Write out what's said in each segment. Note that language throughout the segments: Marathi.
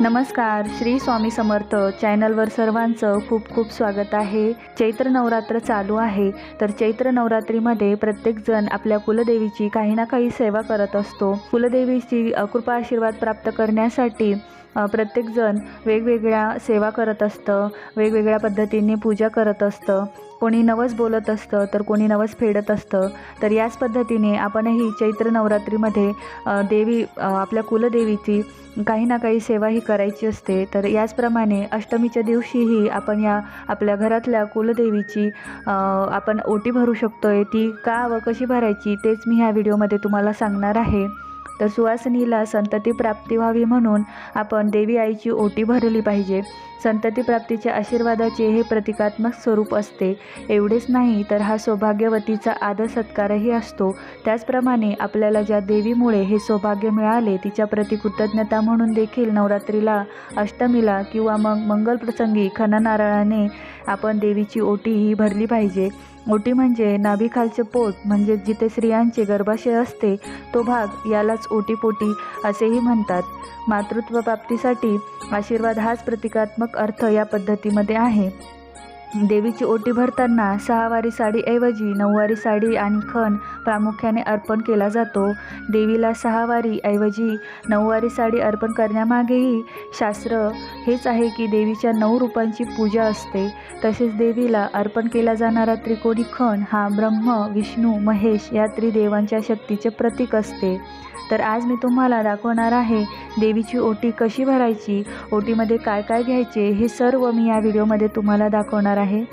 नमस्कार श्री स्वामी समर्थ चॅनलवर सर्वांचं खूप खूप स्वागत आहे. चैत्र नवरात्र चालू आहे. तर चैत्र नवरात्रीमध्ये प्रत्येकजण आपल्या कुलदेवीची काही ना काही सेवा करत असतो. कुलदेवीची कृपा आशीर्वाद प्राप्त करण्यासाठी प्रत्येकजण वेगवेगळ्या सेवा करत असतं वेगवेगळ्या पद्धतीने पूजा करत असतं. कोणी नवस बोलत असतं तर कोणी नवस फेडत असतं. तर याच पद्धतीने आपणही चैत्र नवरात्रीमध्ये देवी आपल्या कुलदेवीची काही ना काही सेवा ही करायची असते. तर याचप्रमाणे अष्टमीच्या दिवशीही आपण या आपल्या घरातल्या कुलदेवीची आपण ओटी भरू शकतो आहे ती का व कशी भरायची तेच मी ह्या व्हिडिओमध्ये तुम्हाला सांगणार आहे. तर सुवासिनीला संतती प्राप्ती व्हावी म्हणून आपण देवी आईची ओटी भरली पाहिजे. संतती प्राप्तीच्या आशीर्वादाचे हे प्रतिकात्मक स्वरूप असते. एवढेच नाही तर हा सौभाग्यवतीचा आदर सत्कारही असतो. त्याचप्रमाणे आपल्याला ज्या देवीमुळे हे सौभाग्य मिळाले तिच्या प्रति कृतज्ञता म्हणून देखील नवरात्रीला अष्टमीला किंवा मग मंगलप्रसंगी खननारळाने आपण देवीची ओटी ही भरली पाहिजे. ओटी म्हणजे नाभिकालचे पोट म्हणजे जिथे स्त्रियांचे गर्भाशय असते तो भाग यालाच ओटीपोटी असेही म्हणतात. मातृत्व प्राप्तीसाठी आशीर्वाद हाच प्रतिकात्मक अर्थ या पद्धतीमध्ये आहे. देवीची ओटी भरताना सहावारी साडीऐवजी नऊवारी साडी आणि खण प्रामुख्याने अर्पण केला जातो. देवीला सहावारी ऐवजी नऊवारी साडी अर्पण करण्यामागेही शास्त्र हेच आहे की देवीच्या नऊ रूपांची पूजा असते. तसेच देवीला अर्पण केला जाणारा त्रिकोणी खण हा ब्रह्म विष्णू महेश या त्रिदेवांच्या शक्तीचे प्रतीक असते. तर आज मी तुम्हाला दाखवणार आहे देवीची ओटी कशी भरायची ओटीमध्ये काय काय घ्यायचे हे सर्व मी या व्हिडिओमध्ये तुम्हाला दाखवणार आहे. आहे.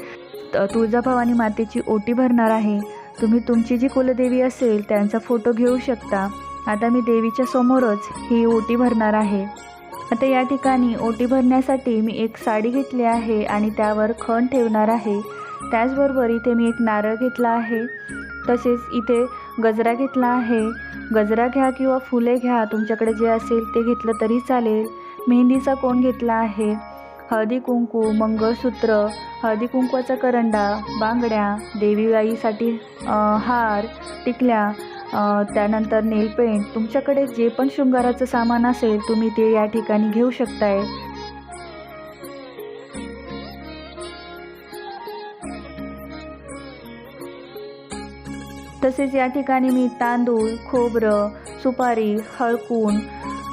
तुळजाभवानी मातेची ओटी भरणार आहे. तुम्ही तुमची जी कुलदेवी असेल त्यांचा फोटो घेऊ शकता. आता मी देवीच्या समोरच ही ओटी भरणार आहे. आता या ठिकाणी ओटी भरण्यासाठी मी एक साडी घेतली आहे आणि त्यावर खण ठेवणार आहे. त्याचबरोबर इथे मी एक नारळ घेतला आहे. तसेच इथे गजरा घेतला आहे. गजरा घ्या किंवा फुले घ्या तुमच्याकडे जे असेल ते घेतलं तरी चालेल. मेहंदीचा कोण घेतला आहे? हळदी कुंकू मंगळसूत्र हळदी कुंकवाचा करंडा बांगड्या देवीबाईसाठी हार टिकल्या त्यानंतर नेलपेंट तुमच्याकडे जे पण शृंगाराचं सामान असेल तुम्ही ते या ठिकाणी घेऊ शकताय. तसेच या ठिकाणी मी तांदूळ खोबरं सुपारी हळकून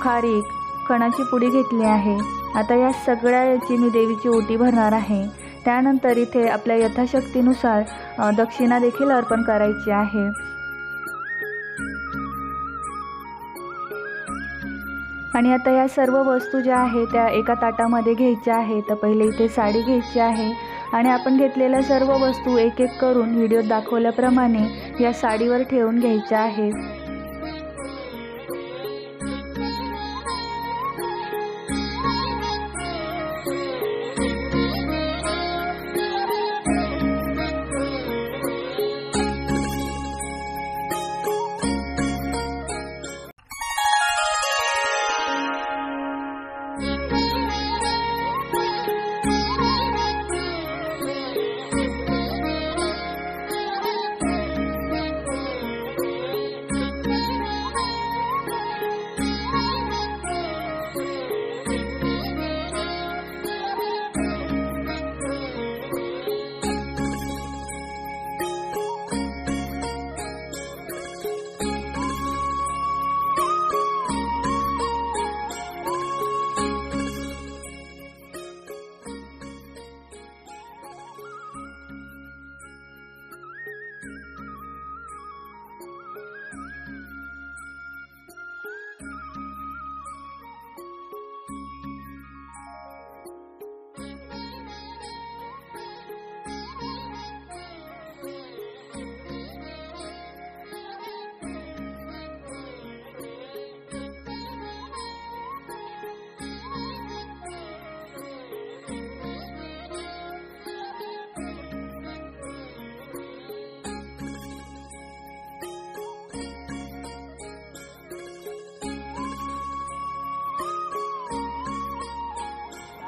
खारीक कणाची पुडी घेतली आहे. आता या सगळ्या याची मी देवीची ओटी भरणार आहे. त्यानंतर इथे आपल्या यथाशक्तीनुसार दक्षिणा देखील अर्पण करायची आहे. आणि आता या सर्व वस्तू ज्या आहेत त्या एका ताटामध्ये घ्यायच्या आहेत. तर पहिले इथे साडी घ्यायची आहे. आणि आपण घेतलेल्या सर्व वस्तू एक एक करून व्हिडिओत दाखवल्याप्रमाणे या साडीवर ठेवून घ्यायच्या आहेत.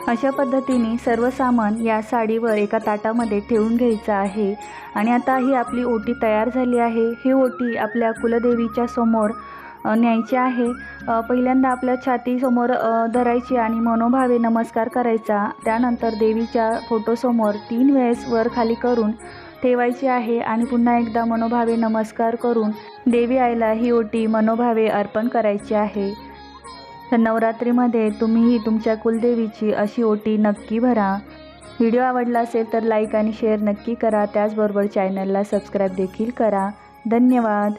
अशा पद्धतीने सर्व सामान या साडीवर एका ताटामध्ये ठेवून घ्यायचं आहे. आणि आता ही आपली ओटी तयार झाली आहे. ही ओटी आपल्या कुलदेवीच्या समोर न्यायची आहे. पहिल्यांदा आपल्या छातीसमोर धरायची आणि मनोभावे नमस्कार करायचा. त्यानंतर देवीच्या फोटोसमोर तीन वेळेस वर खाली करून ठेवायची आहे आणि पुन्हा एकदा मनोभावे नमस्कार करून देवी आईला ही ओटी मनोभावे अर्पण करायची आहे. तर नवरात्रीमध्ये तुम्हीही तुमच्या कुलदेवीची अशी ओटी नक्की भरा. व्हिडिओ आवडला असेल तर लाईक आणि शेअर नक्की करा. त्याचबरोबर चॅनलला सबस्क्राईब देखील करा. धन्यवाद.